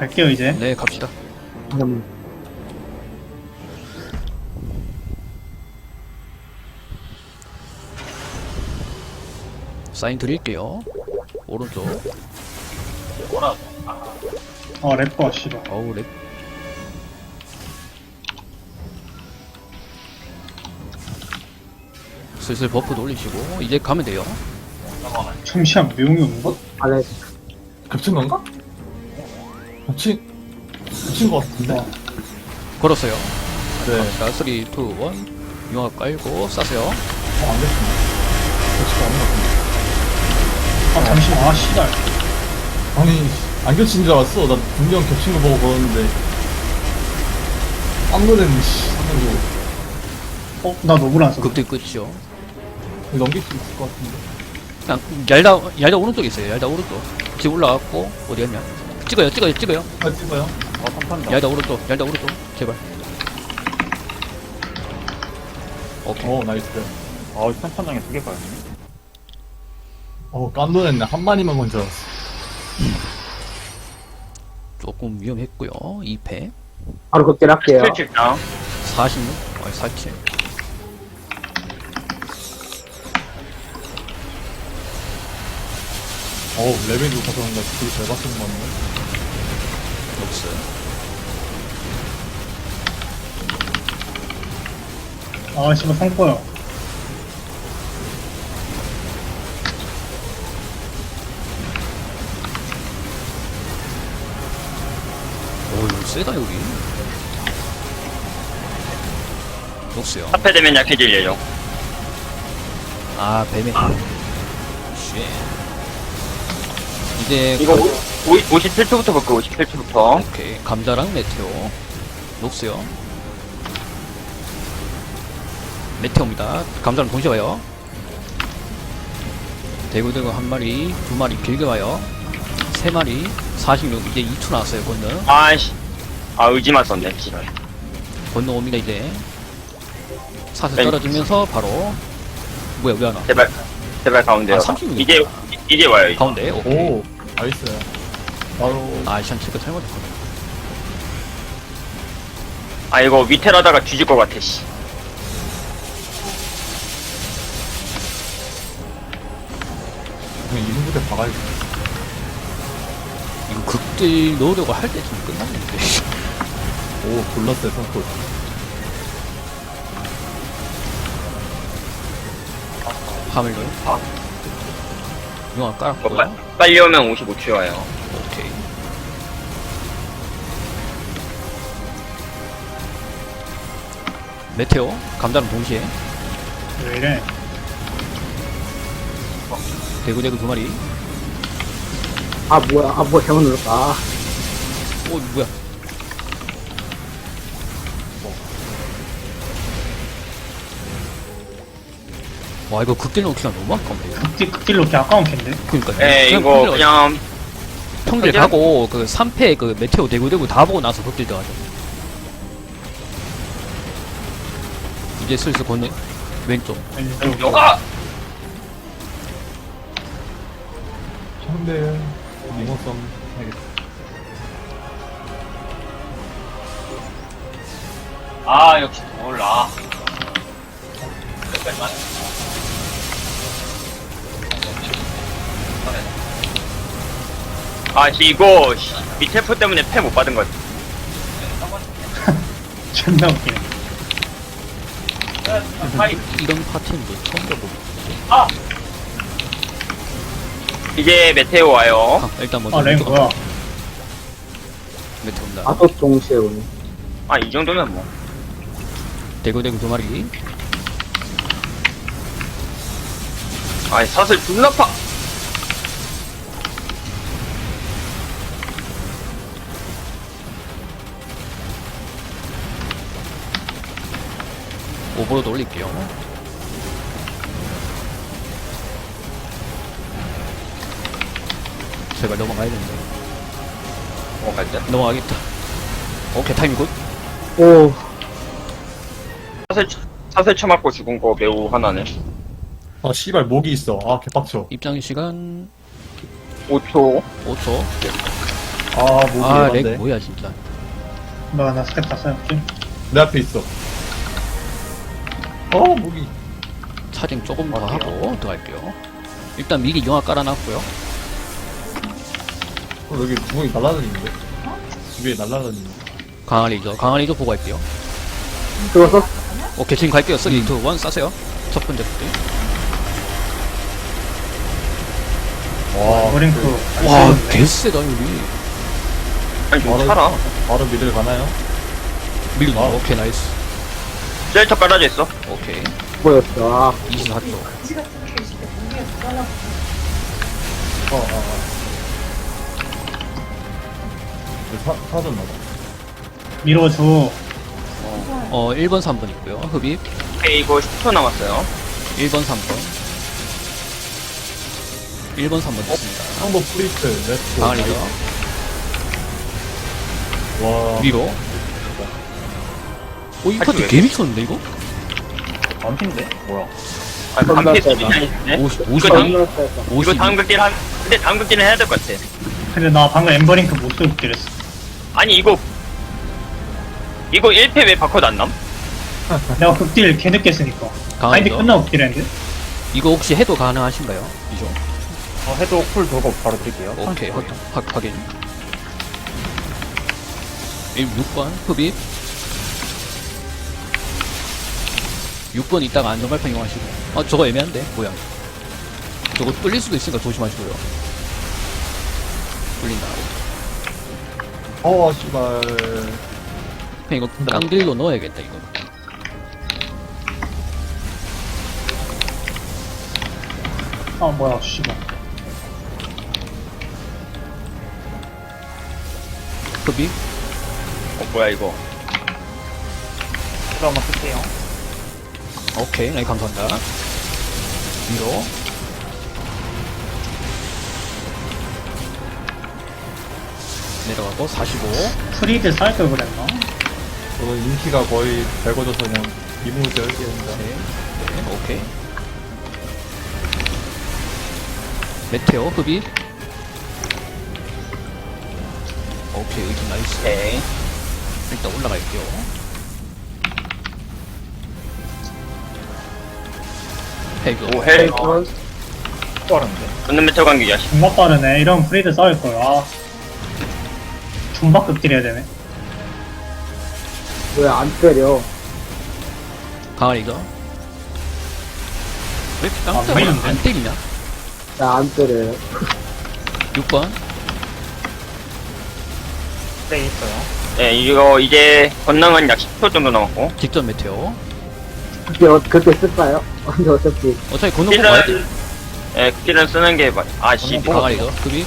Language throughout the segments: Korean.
들어갈게요 이제 네, 갑시다. 음, 사인 드릴게요. 오른쪽. 어 래퍼 씨발 어우, 랩. 슬슬 버프 올리시고 이제 가면 돼요. 잠시만 미용이 오는 거? 아래 겹친 건가? 겹친 겹친 것 같은데. 걸었어요. 네. 자, 3, 2, 1. 융합 깔고 싸세요. 어, 안 겹친다. 겹치지 않은 것 같은데. 아 잠시만 아 씨발 아니 안 겹친 줄 알았어. 나 분명 겹친 거 보고 걸었는데. 깜놀했네. 씨. 한번도 어? 나 노블 극딜 끝이요. 넘길 수 있을 것 같은데. 그냥 얄다, 얄다 오른쪽에 있어요. 얄다 오른쪽. 지금 올라갔고, 어디 갔냐. 찍어요, 찍어요, 찍어요. 아 찍어요? 얄다 오른쪽, 얄다 오른쪽. 제발. 오케이. 어 나이스. 어, 선천장에 두개 봐요. 어 깜놀했네. 한 마리만 건줄 알았어. 조금 위험했고요. 2패. 바로 극딜할게요. 실질장. 46? 아니, 47. 어우 레벨이 높아서 그런가 되게 잘것 같네. 녹스. 아 씨발 성포요 오, 이거 세다, 여기. 녹스요. 합해 되면 약해질 예정. 아, 뱀에. 쉣. 이제, 이거 감- 오, 57초부터 볼게요, 57초부터. 오케이. 감자랑 메테오. 녹스요. 메테오입니다. 감자랑 동시에 와요. 대구대구 한 마리, 두 마리 길게 와요. 세 마리, 46. 이제 2투 나왔어요, 건능. 아이씨. 아, 의지만 썼네, 씨발. 건능 옵니다, 이제. 사슬 네. 떨어지면서 바로. 뭐야, 왜 안 와? 제발, 제발 가운데요. 아, 36. 이제, 이제 와요, 이제. 가운데, 오케이. 오 나이스. 바로 아, 참, 치가 잘못했구나. 아, 이거 위태라다가 뒤질 것 같아, 씨. 그냥 이분부터 박아야지. 이거 극딜 넣으려고 할 때쯤 끝났는데. 오 골랐어요 선골. 하밀로. 용암 이거 깔았고요. 빨, 빨리 오면 55초 와요. 메테오, 감자랑 동시에. 왜 이래 대구대구 두 마리. 아 뭐야 아 뭐야 잘못 눌렀다. 아, 오, 뭐야. 와, 이거 극딜 넣기가 너무 아까운데. 극딜 극딜 놓기 아까운 캔데 그니까. 예, 이거 그냥, 평딜 가고, 그 3패 그 메테오 대구대구 다 보고 나서 극딜 들어가죠. 이제 슬슬 건네, 왼쪽. 왼쪽 요가! 현대 링어썸 해야겠다. 아, 역시 몰라. 아, 씨, 이거, 씨, 밑에 포 때문에 패 못 받은 것 같아. 존나 웃기네 이런 파티는 뭐 처음 들어보고. 이제 메테오 와요. 아, 일단 먼저. 아랭 왼쪽 뭐야 메테오 온다. 아 또 동시에 오네. 아, 이 정도면 뭐. 대구대구 두 마리. 아, 사슬 존나 파. 오버로드 올릴게요. 제발 넘어가야 되는데. 어, 갈 때? 넘어가겠다. 오케이, 타이밍 굿. 오 사슬, 쳐- 사슬 쳐맞고 죽은 거 매우 화나네. 아 씨발 목이 있어. 아 개빡쳐. 입장 시간 5초. 5초. 아, 목이 아. 렉 뭐야, 진짜. 뭐야 나 스텝 다 쌓였지? 내 앞에 있어. 어, 목이. 차징 조금 더 하고 들어갈게요. 일단 미리 영화 깔아놨고요. 어, 여기 구멍이 날라다니는데? 위에 날라다니는데? 강아리죠. 강아리죠 보고 갈게요. 그거 썼, 오케이, 지금 갈게요. 3, 2, 1 싸세요. 첫 번째 부터. 와, 머링크 그, 와, 개쎄다, 여기. 아니 좀 바로, 살아 바로 미들 가나요? 밀고 아. 오케이, 나이스. 쉘터 깔아져 있어 오케이. 뭐였어. 아, 24초. 어, 어, 어. 사, 사줬나봐. 밀어줘 어, 1번, 3번 있고요. 흡입. 오케이 이거 10초 남았어요 1번, 3번. 1번, 3번 됐습니다. 상보 프리스트, 렛츠고. 강아리죠. 와, 위로. 오, 이 아, 파티 왜? 개 미쳤는데, 이거? 반핀데? 뭐야? 아 겁나 세다. 아닌데 50, 이거 50, 당- 겁나 셌어. 50. 이거 다음 극딜 한 근데 다음 극딜은 해야 될 것 같아 근데 나 방금 엠버링크 못 쓰고 때렸어 아니 이거 이거 1패 왜 바꿔도 안 남? 내가 극딜 개 늦게 쓰니까 바인드 강아리죠. 끝나고 극딜 했는데 이거 혹시 해도 가능하신가요? 이죠? 어, 해도 쿨 돌고 바로 뛸게요. 오케이, 확, 확, 확인. 6번, 흡입. 6번 이따가 안전발판 이용하시고. 아, 저거 애매한데? 뭐야. 저거 뚫릴 수도 있으니까 조심하시고요. 뚫린다. 어, 씨발. 그냥 이거 깡딜로 넣어야겠다, 이거. 아 뭐야 씨발 흡입. 어 뭐야 이거 쿨 한번 쓸게요. 오케이, 네, 감사합니다. 위로. 내려가고, 45. 프리드 쌓일 걸 그랬나? 저는 인기가 거의 달궈져서 그냥 이무새 할게입니다. 네, 네, 오케이. 메테오 흡입. 오케이, 의지 나이스. 오케이 일단 올라갈게요. 해교. 오헬 이건 빠른데. 끊는 메테오 관계야 씨. 존나 빠르네 이런 프리드 쌓일 거야 존박 극딜 해야 되네 왜 안 때려. 강아리가. 왜 이렇게 아, 깜짝이야? 보이는데? 안 때리냐? 나 안 때려요. 6번. 네, 있어요. 네 이거 이제 권능은 약 10초 정도 남았고 직전 메테오. 그때, 어, 그때 쓸까요? 근데 어차피. 어차피 건너 보고 와야 돼. 극딜은 예 극딜은 쓰는 게 맞- 아씨 강아리가. 흡입.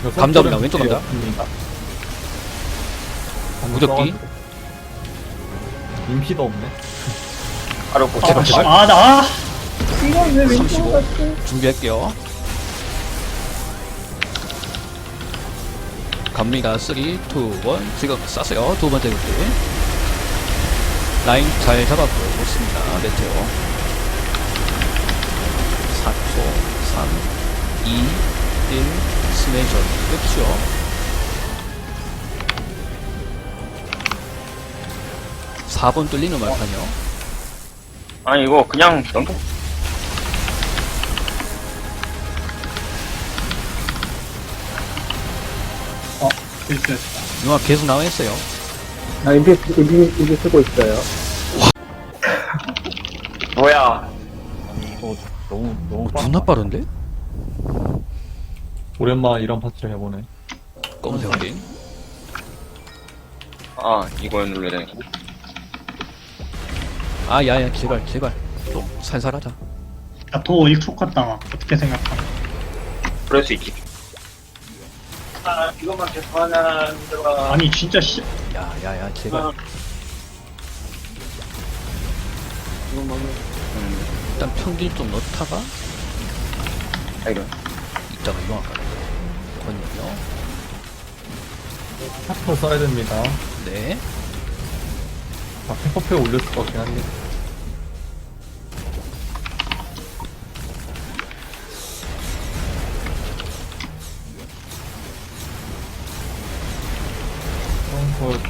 이거 감자입니다. 손톱은 왼쪽 감자. 없습니다. 무적기. 인피도 없네. 바로 고 제발, 제발. 아나 35. 준비할게요. 갑니다. 3, 2, 1. 지금 쐈어요. 두 번째 극딜. 라인 잘 잡았고요. 좋습니다. 메테오. 4초, 3, 2, 1. 스매저. 끝이요. 4번 뚫리는 말판이요. 아니 이거 그냥 넘겨 어 실수했다 영화 계속 나와 있어요. 나 인피, 인피, 인피 쓰고 있어요. 뭐야 아니, 이거 너무, 너무. 존나 빠른데? 오랜만에 이런 파티를 해보네. 검은색 확인. 아 이거 눌러야 되는 거 아, 야, 야, 제발, 제발. 좀 살살하자. 야도 1초 컷당 어떻게 생각하나 그럴 수 있지 아니 진짜 씨 야, 야, 야, 제발. 음 일단 평균 좀 넣다가, 아, 이런 이따가 이용할 거야. 건요. 페퍼 써야 됩니다. 네. 아, 페퍼페 올렸을 것 같긴 한데.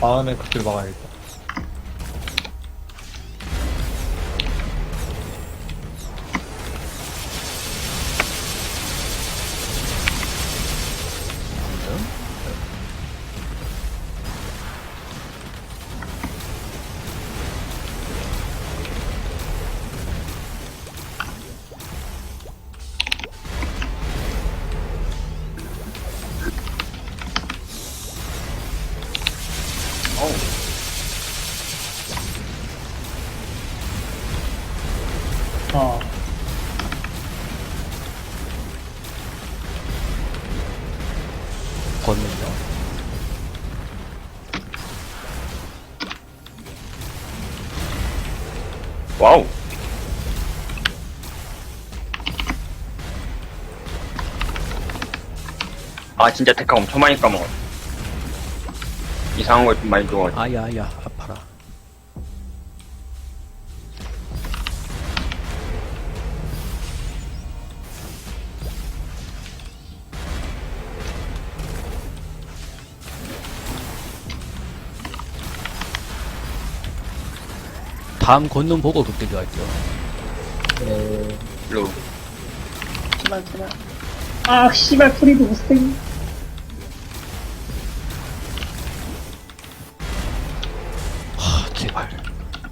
저 다음에 극딜 막아야겠다. 어. 걷는요. 와우. 아 진짜 데카 엄청 많이 까먹어. 이상한 걸좀 많이 줘가지고. 아야야 다음 건넌 보고 그때 할게요. 네. 일로. 씨발, 씨발. 아, 씨발, 프리드 무스탱. 하 제발.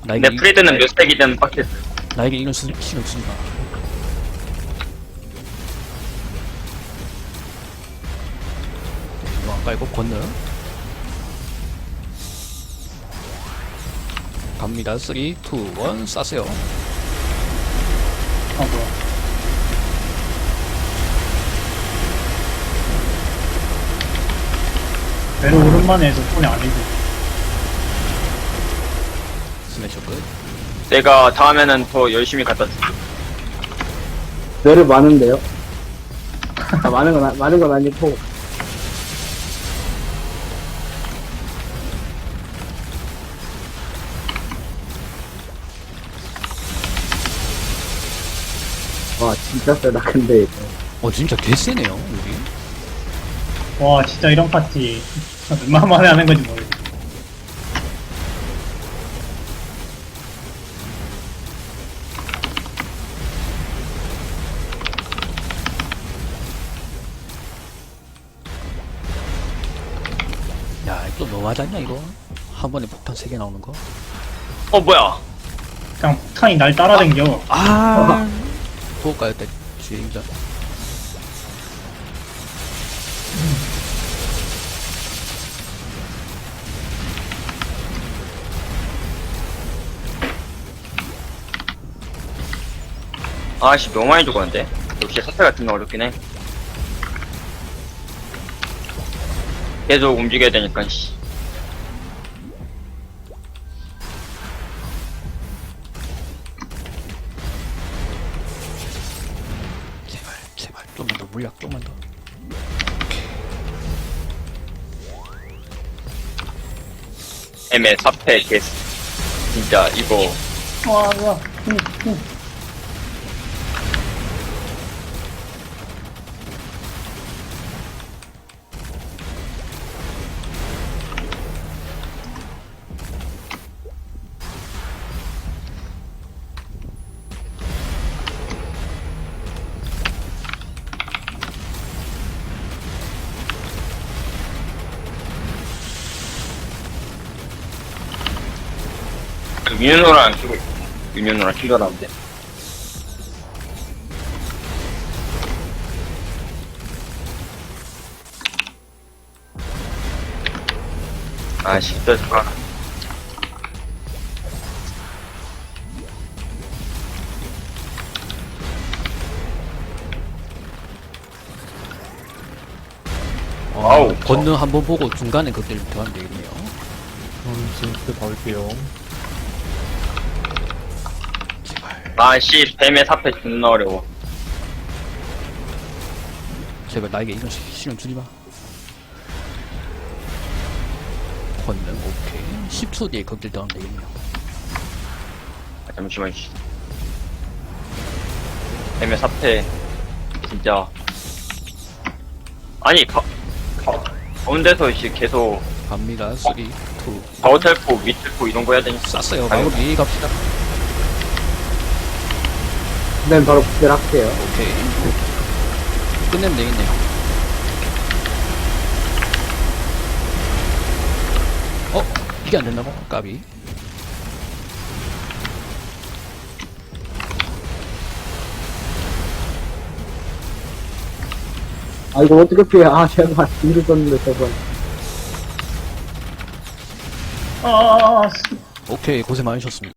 나에게 근데 프리드는 몇 스택이든 빡쳤어. 나에게 이런 수, 신경 쓰지 마. 이거 안 깔고 건너. 갑니다. 3, 2, 1, 싸세요. 아, 뭐야. 배로 오랜만에 해서 손이 안 되지. 스매셔 끝. 내가 다음에는 더 열심히 갖다 줄게. 별을 많은데요? 아, 많은 건, 아- 많은 건 아니고. 와, 진짜 세다, 근데. 이거. 어, 진짜 개쎄네요, 여기. 와, 진짜 이런 파티. 얼마 만에 하는 건지 모르겠어. 야, 또 너무하지 않냐, 이거? 한 번에 폭탄 3개 나오는 거? 어 뭐야? 그냥 폭탄이 날 따라댕겨. 아, 도까였다, 주행자. 아씨 너무 많이 죽었는데. 역시 사태 같은 거 어렵긴 해. 계속 움직여야 되니까 씨. 애매 사패 개스. 진짜 이거 와, 와. 응, 응. 윤현호랑 키고 있어. 윤현호랑 키더라는데. 아, 진짜 좋아. 아우, 건너 한번 보고 중간에 그때를 더 하면 되겠네요. 그럼 지금 극딜 박을게요. 제발, 아, 씨, 뱀의 사패 존나 어려워. 제발 나에게 이런 시- 시련 주지 마. 건너, 오케이. 10초 뒤에 극딜 더 하면 되겠네요. 아, 잠시만, 씨. 뱀의 사패, 진짜. 아니, 가, 가, 가운데서 씨 계속 갑니다. 3, 2, 좌우텔포, 밑텔포 이런 거 해야 되니까. 아이고. 마무리 갑시다. 그다음 바로 부대를 할게요. 오케이. 끝내면 되겠네요. 어? 이게 안 된다고? 까비. 아, 이거 어떻게 피해. 아, 제발. 뒤를 썼는데, 저번. 아, 씨. 오케이. 고생 많으셨습니다.